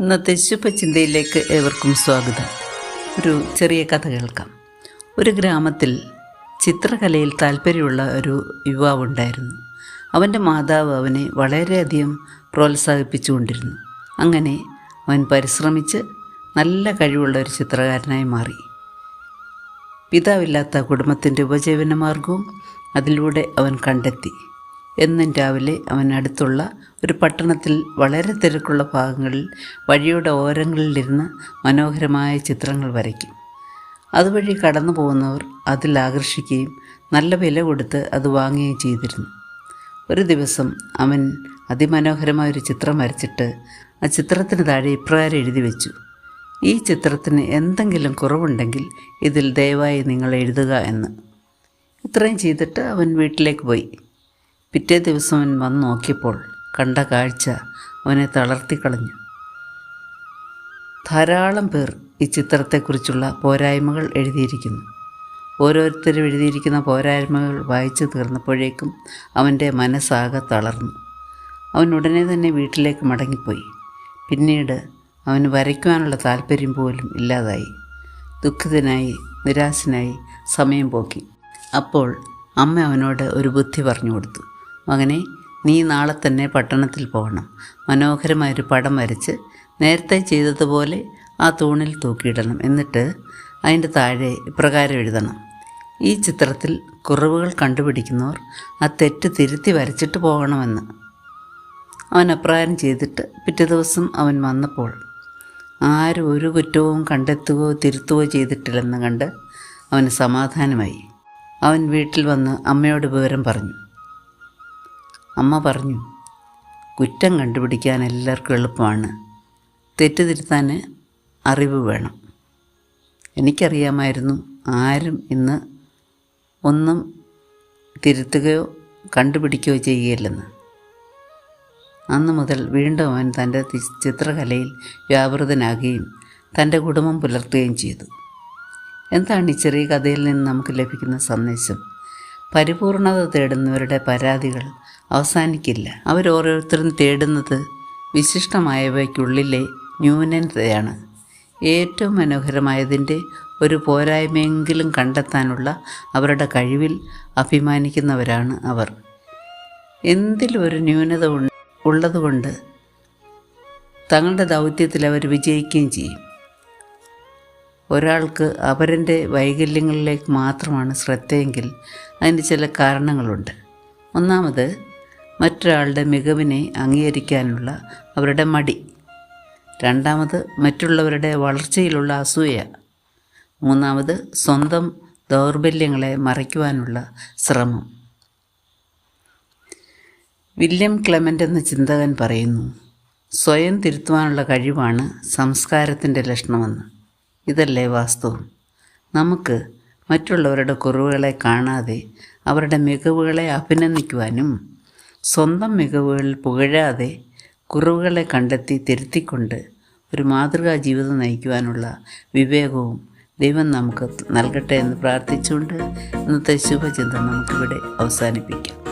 ഇന്നത്തെ ശുഭചിന്തയിലേക്ക് ഏവർക്കും സ്വാഗതം. ഒരു ചെറിയ കഥ കേൾക്കാം. ഒരു ഗ്രാമത്തിൽ ചിത്രകലയിൽ താല്പര്യമുള്ള ഒരു യുവാവുണ്ടായിരുന്നു അവന്റെ മാതാവ് അവനെ വളരെയധികം പ്രോത്സാഹിപ്പിച്ചുകൊണ്ടിരുന്നു. അങ്ങനെ അവൻ പരിശ്രമിച്ച് നല്ല കഴിവുള്ള ഒരു ചിത്രകാരനായി മാറി. പിതാവില്ലാത്ത കുടുംബത്തിന്റെ ഉപജീവന മാർഗവും അതിലൂടെ അവൻ കണ്ടെത്തി. എന്നും രാവിലെ അവൻ അടുത്തുള്ള ഒരു പട്ടണത്തിൽ വളരെ തിരക്കുള്ള ഭാഗങ്ങളിൽ വഴിയുടെ ഓരങ്ങളിലിരുന്ന് മനോഹരമായ ചിത്രങ്ങൾ വരയ്ക്കും. അതുവഴി കടന്നു പോകുന്നവർ അതിൽ ആകർഷിക്കുകയും നല്ല വില കൊടുത്ത് അത് വാങ്ങുകയും ചെയ്തിരുന്നു. ഒരു ദിവസം അവൻ അതിമനോഹരമായ ഒരു ചിത്രം വരച്ചിട്ട് ആ ചിത്രത്തിന് താഴെ ഇപ്രകാരം എഴുതി വെച്ചു. ഈ ചിത്രത്തിന് എന്തെങ്കിലും കുറവുണ്ടെങ്കിൽ ഇതിൽ ദയവായി നിങ്ങൾ എഴുതുക എന്ന്. ഇത്രയും ചെയ്തിട്ട് അവൻ വീട്ടിലേക്ക് പോയി. പിറ്റേ ദിവസം അവൻ വന്ന് നോക്കിയപ്പോൾ കണ്ട കാഴ്ച അവനെ തളർത്തിക്കളഞ്ഞു ധാരാളം പേർ ഈ ചിത്രത്തെക്കുറിച്ചുള്ള പോരായ്മകൾ എഴുതിയിരിക്കുന്നു. ഓരോരുത്തരും എഴുതിയിരിക്കുന്ന പോരായ്മകൾ വായിച്ചു തീർന്നപ്പോഴേക്കും അവന്റെ മനസ്സാകെ തളർന്നു. അവൻ ഉടനെ തന്നെ വീട്ടിലേക്ക് മടങ്ങിപ്പോയി. പിന്നീട് അവന് വരയ്ക്കുവാനുള്ള താല്പര്യം പോലും ഇല്ലാതായി. ദുഃഖിതനായി നിരാശനായി സമയം പോക്കി. അപ്പോൾ അമ്മ അവനോട് ഒരു ബുദ്ധി പറഞ്ഞു കൊടുത്തു. മകനെ നീ നാളെ തന്നെ പട്ടണത്തിൽ പോകണം. മനോഹരമായൊരു പടം വരച്ച് നേരത്തെ ചെയ്തതുപോലെ ആ തൂണിൽ തൂക്കിയിടണം. എന്നിട്ട് അതിന്റെ താഴെ ഇപ്രകാരം എഴുതണം. ഈ ചിത്രത്തിൽ കുറവുകൾ കണ്ടുപിടിക്കുന്നവർ ആ തെറ്റ് തിരുത്തി വരച്ചിട്ട് പോകണമെന്ന്. അവൻ അപ്രകാരം ചെയ്തിട്ട് പിറ്റേ ദിവസം അവൻ വന്നപ്പോൾ ആരും ഒരു കുറ്റവും കണ്ടെത്തുകയോ തിരുത്തുകയോ ചെയ്തിട്ടില്ലെന്ന് കണ്ട് അവന് സമാധാനമായി. അവൻ വീട്ടിൽ വന്ന് അമ്മയോട് വിവരം പറഞ്ഞു. അമ്മ പറഞ്ഞു കുറ്റം കണ്ടുപിടിക്കാൻ എല്ലാവർക്കും എളുപ്പമാണ്. തെറ്റ് തിരുത്താൻ അറിവ് വേണം. എനിക്കറിയാമായിരുന്നു ആരും ഇന്ന് ഒന്നും തിരുത്തുകയോ കണ്ടുപിടിക്കുകയോ ചെയ്യുകയില്ലെന്ന് അന്നു മുതൽ വീണ്ടും അവൻ തന്റെ ചിത്രകലയിൽ വ്യാപൃതനാകുകയും തന്റെ കുടുംബം പുലർത്തുകയും ചെയ്തു. എന്താണ് ഈ ചെറിയ കഥയിൽ നിന്ന് നമുക്ക് ലഭിക്കുന്ന സന്ദേശം? പരിപൂർണത തേടുന്നവരുടെ പരാതികൾ അവസാനിക്കില്ല. അവരോരോരുത്തരും തേടുന്നത് വിശിഷ്ടമായവയ്ക്കുള്ളിലെ ന്യൂനതയാണ്. ഏറ്റവും മനോഹരമായതിന്റെ ഒരു പോരായ്മയെങ്കിലും കണ്ടെത്താനുള്ള അവരുടെ കഴിവിൽ അഭിമാനിക്കുന്നവരാണ് അവർ. എന്തിലും ഒരു ന്യൂനത ഉള്ളതുകൊണ്ട് തങ്ങളുടെ ദൗത്യത്തിൽ അവർ വിജയിക്കുകയും ചെയ്യും. ഒരാൾക്ക് അവരന്റെ വൈകല്യങ്ങളിലേക്ക് മാത്രമാണ് ശ്രദ്ധയെങ്കിൽ അതിന് ചില കാരണങ്ങളുണ്ട്. ഒന്നാമത് മറ്റൊരാളുടെ മികവിനെ അംഗീകരിക്കാനുള്ള അവരുടെ മടി. രണ്ടാമത് മറ്റുള്ളവരുടെ വളർച്ചയിലുള്ള അസൂയ. മൂന്നാമത് സ്വന്തം ദൗർബല്യങ്ങളെ മറയ്ക്കുവാനുള്ള ശ്രമം. വില്യം ക്ലെമന്റ് എന്ന ചിന്തകൻ പറയുന്നു സ്വയം തിരുത്തുവാനുള്ള കഴിവാണ് സംസ്കാരത്തിന്റെ ലക്ഷണമെന്ന്. ഇതല്ലേ വാസ്തവം. നമുക്ക് മറ്റുള്ളവരുടെ കുറവുകളെ കാണാതെ അവരുടെ മികവുകളെ അഭിനന്ദിക്കുവാനും സ്വന്തം മികവുകളിൽ പുകഴാതെ കുറവുകളെ കണ്ടെത്തി തിരുത്തിക്കൊണ്ട് ഒരു മാതൃകാ ജീവിതം നയിക്കുവാനുള്ള വിവേകവും ദൈവം നമുക്ക് നൽകട്ടെ എന്ന് പ്രാർത്ഥിച്ചുകൊണ്ട് ഇന്നത്തെ ശുഭചിന്ത നമുക്കിവിടെ അവസാനിപ്പിക്കാം.